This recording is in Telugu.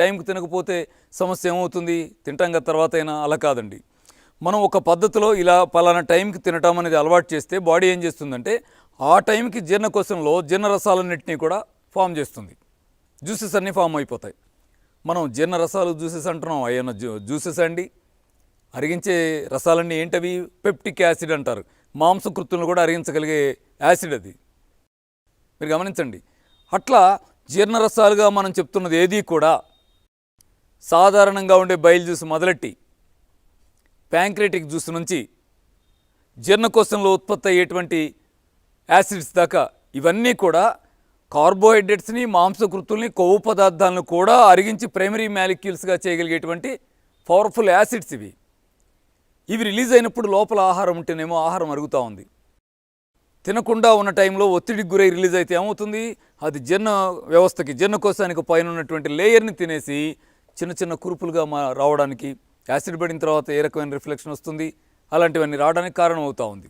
టైంకి తినకపోతే సమస్య ఏమవుతుంది? తింటాం కదా తర్వాత అయినా అలా కాదండి. మనం ఒక పద్ధతిలో ఇలా పలానా టైంకి తినటం అనేది అలవాటు చేస్తే బాడీ ఏం చేస్తుందంటే ఆ టైంకి జీర్ణకోశంలో జీర్ణరసాలన్నింటినీ కూడా ఫామ్ చేస్తుంది. జ్యూసెస్ అన్నీ ఫామ్ అయిపోతాయి. మనం జీర్ణ రసాలు జ్యూసెస్ అంటున్నాం. అయ్యన్న జ్యూసెస్ అండి? అరిగించే రసాలన్నీ ఏంటవి? పెప్టిక్ యాసిడ్ అంటారు. మాంసకృతులను కూడా అరిగించగలిగే యాసిడ్ అది. మీరు గమనించండి. అట్లా జీర్ణరసాలుగా మనం చెప్తున్నది ఏది కూడా సాధారణంగా ఉండే బయలు జ్యూస్ మొదలెట్టి ప్యాంక్రేటిక్ జ్యూస్ నుంచి జీర్ణకోశంలో ఉత్పత్తి అయ్యేటువంటి యాసిడ్స్ దాకా ఇవన్నీ కూడా కార్బోహైడ్రేట్స్ని మాంసకృతుల్ని కొవ్వు పదార్థాలను కూడా అరిగించి ప్రైమరీ మ్యాలిక్యూల్స్గా చేయగలిగేటువంటి పవర్ఫుల్ యాసిడ్స్ ఇవి. ఇవి రిలీజ్ అయినప్పుడు లోపల ఆహారం ఉంటేనేమో ఆహారం అరుగుతూ ఉంది. తినకుండా ఉన్న టైంలో ఒత్తిడికి గురై రిలీజ్ అయితే ఏమవుతుంది? అది జీర్ణ వ్యవస్థకి జీర్ణకోశానికి పైన ఉన్నటువంటి లేయర్ని తినేసి చిన్న చిన్న కురుపులుగా మా రావడానికి యాసిడ్ పడిన తర్వాత ఏ రకమైన రిఫ్లెక్షన్ వస్తుంది? అలాంటివన్నీ రావడానికి కారణం అవుతూ ఉంది.